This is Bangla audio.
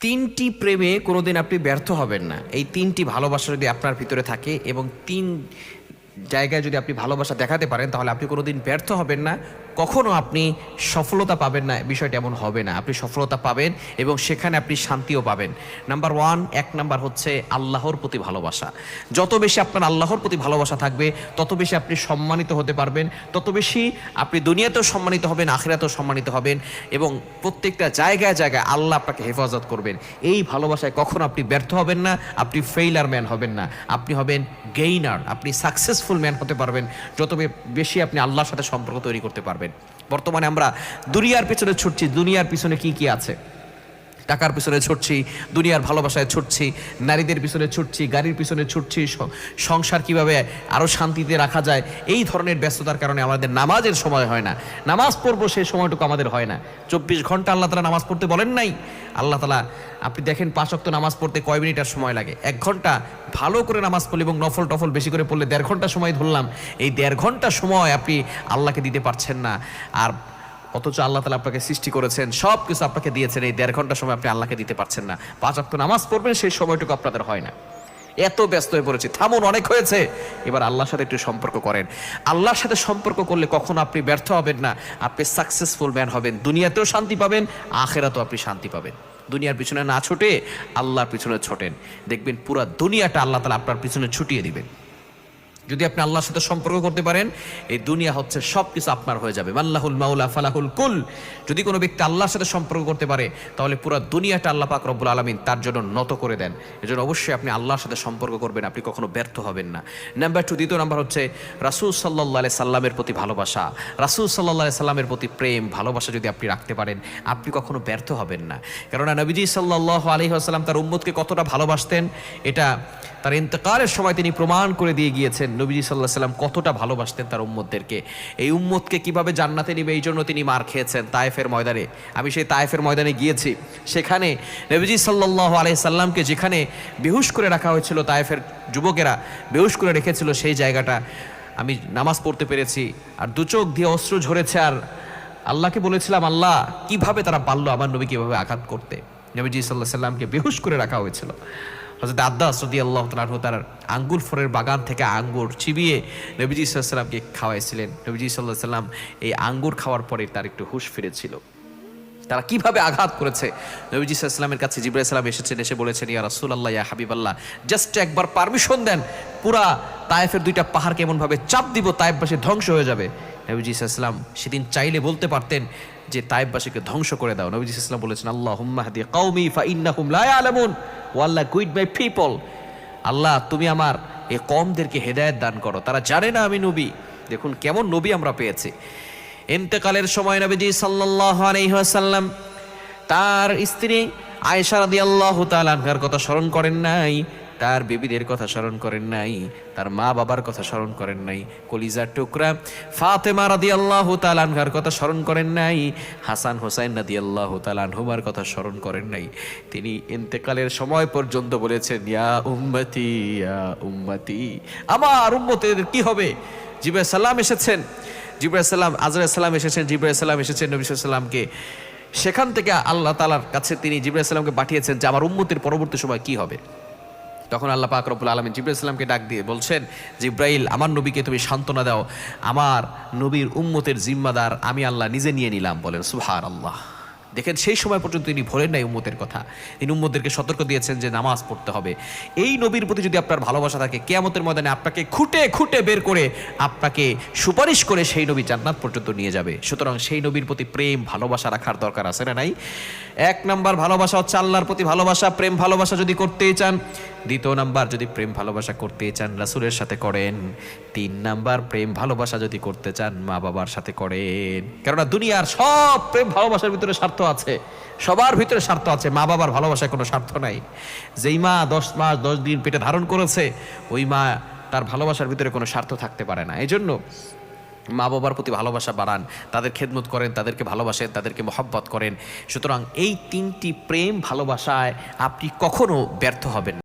তিনটি প্রেমে কোনোদিন আপনি ব্যর্থ হবেন না। এই তিনটি ভালোবাসা যদি আপনার ভিতরে থাকে এবং তিন জায়গায় যদি আপনি ভালোবাসা দেখাতে পারেন, তাহলে আপনি কোনোদিন ব্যর্থ হবেন না। কখনো আপনি সফলতা পাবেন না, বিষয়টা এমন হবে না। আপনি সফলতা পাবেন এবং সেখানে আপনি শান্তিও পাবেন। নাম্বার ওয়ান এক নাম্বার হচ্ছে আল্লাহর প্রতি ভালোবাসা। যত বেশি আপনার আল্লাহর প্রতি ভালোবাসা থাকবে, তত বেশি আপনি সম্মানিত হতে পারবেন, তত বেশি আপনি দুনিয়াতেও সম্মানিত হবেন, আখিরাতেও সম্মানিত হবেন এবং প্রত্যেকটা জায়গায় জায়গায় আল্লাহ আপনাকে হেফাজত করবেন। এই ভালোবাসায় কখনো আপনি ব্যর্থ হবেন না, আপনি ফেইলার ম্যান হবেন না। আপনি হবেন গেইনার আপনি সাকসেসফুল ম্যান হতে পারবেন। যত বেশি আপনি আল্লাহর সাথে সম্পর্ক তৈরি করতে পারবেন। বর্তমানে আমরা দুনিয়ার পিছনে ছুটছি দুনিয়ার পিছনে কি কি আছে? টাকার পিছনে ছুটছি, দুনিয়ার ভালোবাসায় ছুটছি, নারীদের পিছনে ছুটছি, গাড়ির পিছনে ছুটছি সংসার কীভাবে আরও শান্তিতে রাখা যায়, এই ধরনের ব্যস্ততার কারণে আমাদের নামাজের সময় হয় না। নামাজ পড়ব সেই সময়টুকু আমাদের হয় না। চব্বিশ ঘণ্টা আল্লাহ তালা নামাজ পড়তে বলেন নাই? আল্লাহ তালা, আপনি দেখেন পাঁচ অক্ত নামাজ পড়তে কয় মিনিট আর সময় লাগে? এক ঘণ্টা ভালো করে নামাজ পড়লে এবং নফল টফল বেশি করে পড়লে দেড় ঘণ্টা সময় ধরলাম। এই দেড় ঘণ্টা সময় আপনি আল্লাহকে দিতে পারছেন না। আর অথচ আল্লাহ তালা আপনাকে সৃষ্টি করেছেন সব কিছু আপনাকে দিয়েছেন, এই দেড় ঘণ্টা সময় আপনি আল্লাহকে দিতে পারছেন না। পাঁচ অক্ট নামাজ পড়বেন, সেই সময়টুকু আপনাদের হয় না। এত ব্যস্ত হয়ে পড়েছি। থামুন, অনেক হয়েছে। এবার আল্লাহর সাথে একটু সম্পর্ক করেন। আল্লাহর সাথে সম্পর্ক করলে কখনো আপনি ব্যর্থ হবেন না। আপনি সাকসেসফুল ম্যান হবেন। দুনিয়াতেও শান্তি পাবেন, আখেরাতেও আপনি শান্তি পাবেন। দুনিয়ার পিছনে না ছুটে আল্লাহর পিছনে ছোটেন। দেখবেন পুরা দুনিয়াটা আল্লাহ তালা আপনার পিছনে ছুটিয়ে দিবেন। যদি আপনি আল্লাহর সাথে সম্পর্ক করতে পারেন, এই দুনিয়া হচ্ছে সব কিছু আপনার হয়ে যাবে। মাল্লাহুল মাউলা ফালাহুল কুল। যদি কোনো ব্যক্তি আল্লাহর সাথে সম্পর্ক করতে পারে, তাহলে পুরো দুনিয়াটা আল্লাহ পাক রব্বুল আলমিন তার জন্য নত করে দেন। এজন্য অবশ্যই আপনি আল্লাহর সাথে সম্পর্ক করবেন, আপনি কখনো ব্যর্থ হবেন না। নাম্বার টু দ্বিতীয় নাম্বার হচ্ছে রাসুল সাল্লাহ সাল্লামের প্রতি ভালোবাসা। রাসুল সাল্লাহ সাল্লামের প্রতি প্রেম, ভালোবাসা যদি আপনি রাখতে পারেন, আপনি কখনো ব্যর্থ হবেন না। কেননা নবীজি সাল্লাহ আলী আসাল্লাম তার উম্মতকে কতটা ভালোবাসতেন, এটা তার ইন্তকালের সময় তিনি প্রমাণ করে দিয়ে গিয়েছেন। নবীজি সাল্লাহ সাল্লাম কতটা ভালোবাসতেন তার উম্মতদেরকে। এই উম্মতকে কীভাবে জান্নাতে নিবে এই জন্য তিনি মার খেয়েছেন তায়েফের ময়দানে। আমি সেই তায়েফের ময়দানে গিয়েছি। সেখানে নবীজি সাল্লাহ আলাই সাল্লামকে যেখানে বেহুশ করে রাখা হয়েছিল তায়েফের যুবকেরা, বেহুশ করে রেখেছিল সেই জায়গাটা। আমি নামাজ পড়তে পেরেছি, আর দু চোখ দিয়ে অস্ত্র ঝরেছে, আর আল্লাহকে বলেছিলাম, আল্লাহ, কীভাবে তারা পারল আমার নবী কীভাবে আঘাত করতে? নবীজি সাল্লাহ সাল্লামকে বেহুশ করে রাখা হয়েছিল। হজরত আব্বাস রদি আল্লাহ তালাহ তার আঙ্গুর ফোরের বাগান থেকে আঙ্গুর চিবিয়ে নবীজি সাল্লামকে খাওয়াইছিলেন। নবীজি সাল্লাহ সাল্লাম এই আঙ্গুর খাওয়ার পরে তার একটু হুশ ফিরেছিল। তারা কীভাবে আঘাত করেছে? নবীজি সাল্লামের কাছে জিব্রাহ সালাম এসেছেন, এসে বলেছেন, ইয়া রাসুল আল্লাহ ইয়া হাবিব আল্লাহ জাস্ট একবার পারমিশন দেন, পুরা তায়েফের দুইটা পাহাড় কেমনভাবে চাপ দিব তায়েফবাসী ধ্বংস হয়ে যাবে। নবীজি সাল্লাম সেদিন চাইলে বলতে পারতেন যে তায়েফবাসীকে ধ্বংস করে দাও। নবীজি সাল্লাম বলেছেন আল্লাহ হুম্মাহাদি কৌমি ফা ইন্নাহুম লা ইয়ালামুন। ও আল্লাহ গুইড মাই পিপল। আল্লাহ, তুমি আমার এ কমদেরকে হেদায়ত দান করো। তারা জানে না আমি নবী। দেখুন কেমন নবী আমরা পেয়েছি। ইন্তেকালের সময় নবীজি সাল্লাল্লাহু আলাইহি ওয়াসাল্লাম তার স্ত্রী আয়েশা রাদিয়াল্লাহু তাআলা আনহার কথা স্মরণ করেন নাই। তার বেবিদের কথা স্মরণ করেন নাই, তার মা বাবার কথা স্মরণ করেন নাই, কলিজার টুকরা ফাতেমা রাদিয়াল্লাহু আল্লাহ আনহার কথা স্মরণ করেন নাই, হাসান হোসাইন রাদিয়াল্লাহু তাআলা আনহুমার কথা স্মরণ করেন নাই। তিনি ইন্তেকালের সময় পর্যন্ত বলেছেন, ইয়া উম্মতি ইয়া উম্মতি, আমার উম্মতের কি হবে? জিবে সালাম এসেছেন। জিব্রাহ সাল্লাম আজরাহ সাল্লাম এসেছেন জিব্রাহ সাল্লাম এসেছেন নবী সাল্লামকে। সেখান থেকে আল্লাহ তালার কাছে তিনি জিব্রাহ সাল্লামকে পাঠিয়েছেন যে, আমার উম্মতির পরবর্তী সময় কি হবে? তখন আল্লাহ পাক রব্বুল আলমিন ইসলামকে ডাক দিয়ে বলছেন, জিব্রাইল, আমার নবীকে তুমি সান্ত্বনা দাও। আমার নবীর উম্মতের জিম্মাদার আমি আল্লাহ নিজে নিয়ে নিলাম। বলেন সুহার আল্লাহ দেখেন, সেই সময় পর্যন্ত তিনি ভোলেন নাই উম্মতের কথা। তিনি উম্মদেরকে সতর্ক দিয়েছেন যে নামাজ পড়তে হবে। এই নবীর প্রতি যদি আপনার ভালোবাসা থাকে, কেয়ামতের ময়দানে আপনাকে খুঁটে খুঁটে বের করে, আপনাকে সুপারিশ করে সেই নবী জান্নাত পর্যন্ত নিয়ে যাবে। সুতরাং সেই নবীর প্রতি প্রেম, ভালোবাসা রাখার দরকার আছে না নাই? এক নাম্বার ভালোবাসা হচ্ছে আল্লাহর প্রতি ভালোবাসা। প্রেম, ভালোবাসা যদি করতেই চান, দ্বিতীয় নাম্বার যদি প্রেম, ভালোবাসা করতে চান, রাসুলের সাথে করেন। তিন নাম্বার প্রেম ভালোবাসা যদি করতে চান, মা বাবার সাথে করেন। কেননা দুনিয়ার সব প্রেম ভালোবাসার ভিতরে স্বার্থ আছে। সবার ভিতরে স্বার্থ আছে, মা বাবার ভালোবাসায় কোনো স্বার্থ নাই। যেই মা দশ মাস, দশ দিন পেটে ধারণ করেছে, ওই মা তার ভালোবাসার ভিতরে কোনো স্বার্থ থাকতে পারে না। এই জন্য মা বাবার প্রতি ভালোবাসা বাড়ান, তাদের খেদমত করেন, তাদেরকে ভালোবাসেন, তাদেরকে মহব্বত করেন। সুতরাং এই তিনটি প্রেম ভালোবাসায় আপনি কখনো ব্যর্থ হবেন।